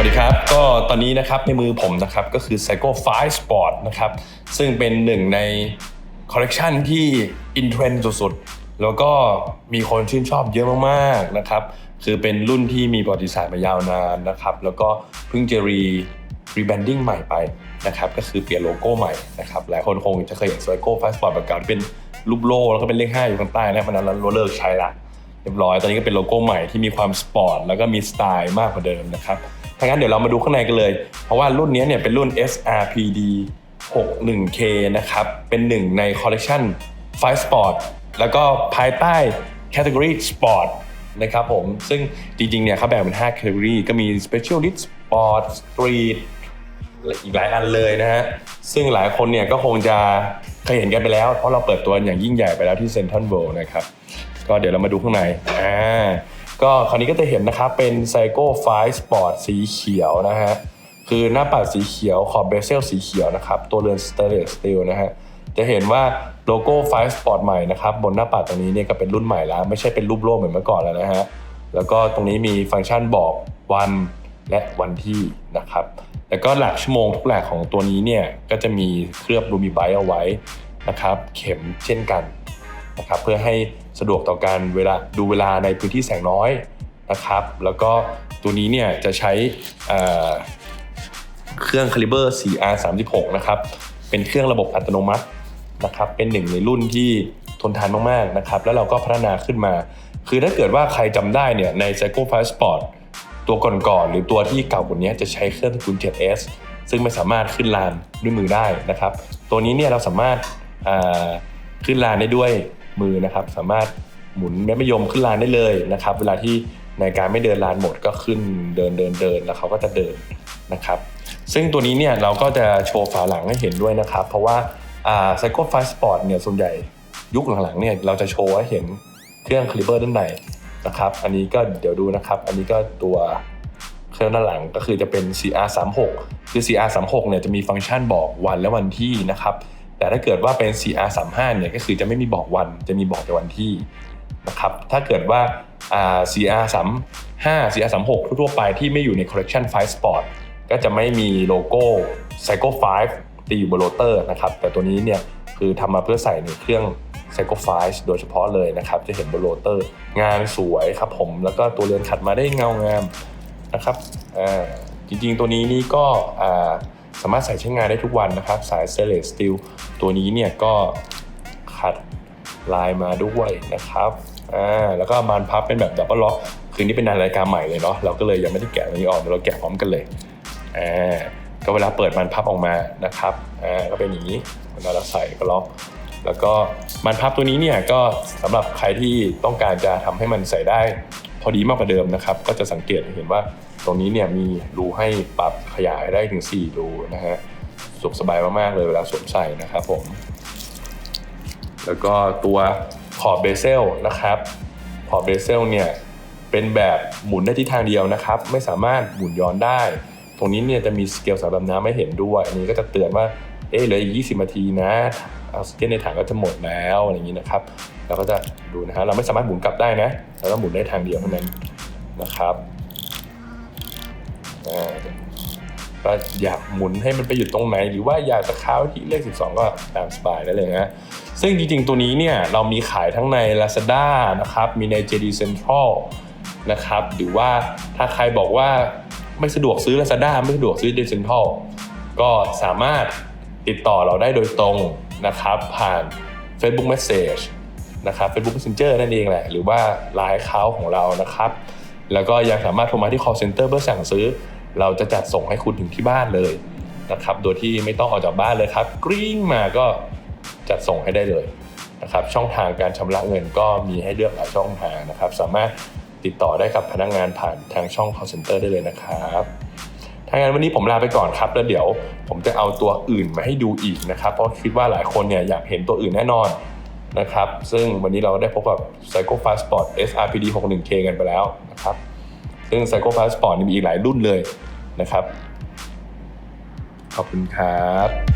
วัสดีครับ ก็ตอนนี้นะครับในมือผมนะครับก็คือ Psycho 5 Sport นะครับ ซึ่งเป็นหนึ่งในคอลเลกชันที่อินเทรนด์สุดๆ แล้วก็มีคนชื่นชอบเยอะมากๆนะครับ คือเป็นรุ่นที่มีประวัติศาสตร์มายาวนานนะครับ แล้วก็เพิ่งจะรีรีแบรนดิ้งใหม่ไปนะครับ ก็คือเปลี่ยนโลโก้ใหม่นะครับ หลายคนคงจะเคยเห็น Psycho 5 Sport แบบเก่าที่เป็นรูปโล่แล้วก็เป็นเลข 5 อยู่ข้างใต้นะมันนั้นเราเลิกใช้ละเรียบร้อย ตอนนี้ก็เป็นโลโก้ใหม่ที่มีความสปอร์ตแล้วก็มีสไตล์มากกว่าเดิมนะครับ ถ้างั้นเดี๋ยวเรามาดูข้างในกันเลย เพราะว่ารุ่นนี้เนี่ยเป็นรุ่น SRPD 61K นะครับ เป็นหนึ่งในคอลเลกชัน5 Sport แล้วก็ภายใต้แคตตากรี Sport นะครับผม ซึ่งจริงๆเนี่ยเขาแบ่งเป็น5 category ก็มี Specialist Sport Street อีกหลายอันเลยนะฮะ ซึ่งหลายคนเนี่ยก็คงจะเคยเห็นกันไปแล้ว เพราะเราเปิดตัวอย่างยิ่งใหญ่ไปแล้วที่เซ n นทรัลเวิลด์นะครับ ก็เดี๋ยวเรามาดูข้างใน อ่า ก็คราวนี้ก็จะเห็นนะครับเป็น Psycho 5 Sport สีเขียวนะฮะคือหน้าปัดสีเขียวขอบเบเซลสีเขียวนะครับตัวเรือนสเตเลสสตีลนะฮะจะเห็นว่าโลโก้5 Sport ใหม่นะครับบนหน้าปัดตรงนี้เนี่ยก็เป็นรุ่นใหม่แล้ว ไม่ใช่เป็นรูปโลกเหมือนเมื่อก่อนแล้วนะฮะแล้วก็ตรงนี้มีฟังก์ชันบอกวันและวันที่นะครับแล้วก็หลักชั่วโมงทุกหลักของตัวนี้เนี่ยก็จะมีเคลือบรูมีไบเอาไว้นะครับเข็มเช่นกัน นะครับเพื่อให้สะดวกต่อการเวลาดูเวลาในพื้นที่แสงน้อยนะครับ แล้วก็ตัวนี้เนี่ยจะใช้เอ่อเครื่อง Caliber 4R36 นะครับเป็นเครื่องระบบอัตโนมัตินะครับเป็นหนึ่งในรุ่นที่ทนทานมากๆนะครับแล้วเราก็พัฒนาขึ้นมา คือถ้าเกิดว่าใครจำได้เนี่ยใน Psycho 5 Sport ตัวก่อนๆหรือตัวที่เก่ากว่านี้จะใช้เครื่องตระกูล 7S ซึ่งไม่สามารถขึ้นลานด้วยมือได้นะครับ ตัวนี้เนี่ยเราสามารถขึ้นลานได้ด้วย มือนะครับ สามารถหมุนแม่มะยมขึ้นลานได้เลยนะครับ เวลาที่ในการไม่เดินลานหมดก็ขึ้นเดินเดินเดินแล้วเขาก็จะเดินนะครับ ซึ่งตัวนี้เนี่ยเราก็จะโชว์ฝาหลังให้เห็นด้วยนะครับ เพราะว่าอ่า Psycho 5 Sport เนี่ยส่วนใหญ่ยุคหลังๆเนี่ยเราจะโชว์ให้เห็นเครื่องคลิเบอร์ด้านในนะครับ อันนี้ก็เดี๋ยวดูนะครับ อันนี้ก็ตัวเครื่องด้านหลังก็คือจะเป็น CR36 คือ CR36 เนี่ยจะมีฟังก์ชันบอกวันและวันที่นะครับ แต่ถ้าเกิดว่าเป็น CR35 เนี่ยก็คือจะไม่มีบอกวันจะมีบอกแต่วันที่นะครับถ้าเกิดว่าอ่า CR35 CR36 ทั่วไปที่ไม่อยู่ใน Collection 5 Sport ก็จะไม่มีโลโก้ Psycho 5ตีอยู่บนโรเตอร์นะครับแต่ตัวนี้เนี่ยคือทำมาเพื่อใส่ในเครื่อง Psycho 5โดยเฉพาะเลยนะครับจะเห็นบนโรเตอร์ งานสวยครับผมแล้วก็ตัวเรือนขัดมาได้เงางามนะครับจริงๆตัวนี้นี่ก็ สามารถใส่ใช้งานได้ทุกวันนะครับ สาย Stainless Steel ตัวนี้เนี่ยก็ขัดลายมาด้วยนะครับอ่าแล้วก็มานพับเป็นแบบดับเบิลล็อกคือนี่เป็นรายการใหม่เลยเนาะเราก็เลยยังไม่ได้แกะตรงนี้ออกเราแกะพร้อมกันเลยอ่าก็เวลาเปิดมันพับออกมานะครับอ่าก็เป็นอย่างนี้เวลาเราใส่ก็ล็อกแล้วก็มันพับตัวนี้เนี่ยก็สำหรับใครที่ต้องการจะทำให้มันใส่ได้ อดีมากกว่าเดิมนะครับ ก็จะสังเกตเห็นว่าตรงนี้เนี่ยมีรูให้ปรับขยายได้ถึง 4 รูนะฮะสวมสบายมาก ๆ เลยเวลาสวมใส่นะครับผม แล้วก็ตัวขอบเบเซลนะครับ ขอบเบเซลเนี่ยเป็นแบบหมุนได้ที่ทางเดียวนะครับ ไม่สามารถหมุนย้อนได้ ตรงนี้เนี่ยจะมีสเกลสำหรับน้ำให้เห็นด้วย อันนี้ก็จะเตือนว่า เอ๊ะเหลืออีก 20 นาทีนะออกซิเจนในถังก็จะหมดแล้วอะไรอย่างนี้นะครับ เราก็จะดูนะฮะเราไม่สามารถหมุนกลับได้นะเราต้องหมุนได้ทางเดียวเท่านั้นนะครับอ่าก็อยากหมุนให้มันไปอยู่ตรงไหน หรือว่าอยากจะค้าวที่เลข 12 ก็ตามสบายได้เลยนะซึ่งจริงๆ ตัวนี้เนี่ยเรามีขายทั้งใน Lazada นะครับมีใน JD Central นะครับหรือว่าถ้าใครบอกว่าไม่สะดวกซื้อ Lazada ไม่สะดวกซื้อ JD Central ก็สามารถติดต่อเราได้โดยตรงนะครับผ่าน Facebook Message นะครับ Facebook Messenger นั่นเองแหละ หรือว่า Line Account ของเรานะครับ แล้วก็ยังสามารถโทรมาที่ call center เพื่อสั่งซื้อ เราจะจัดส่งให้คุณถึงที่บ้านเลยนะครับ โดยที่ไม่ต้องออกจากบ้านเลยครับ กริ้งมาก็จัดส่งให้ได้เลยนะครับ ช่องทางการชำระเงินก็มีให้เลือกหลายช่องทางนะครับ สามารถติดต่อได้กับพนักงานผ่านทางช่อง call center ได้เลยนะครับถ้างั้นวันนี้ผมลาไปก่อนครับ แล้วเดี๋ยวผมจะเอาตัวอื่นมาให้ดูอีกนะครับ เพราะคิดว่าหลายคนเนี่ยอยากเห็นตัวอื่นแน่นอน นะครับ ซึ่งวันนี้เราได้พบกับ Psycho Fast Sport SRPD 61K กันไปแล้วนะครับ ซึ่ง Psycho Fast Sport นี่มีอีกหลายรุ่นเลยนะครับ ขอบคุณครับ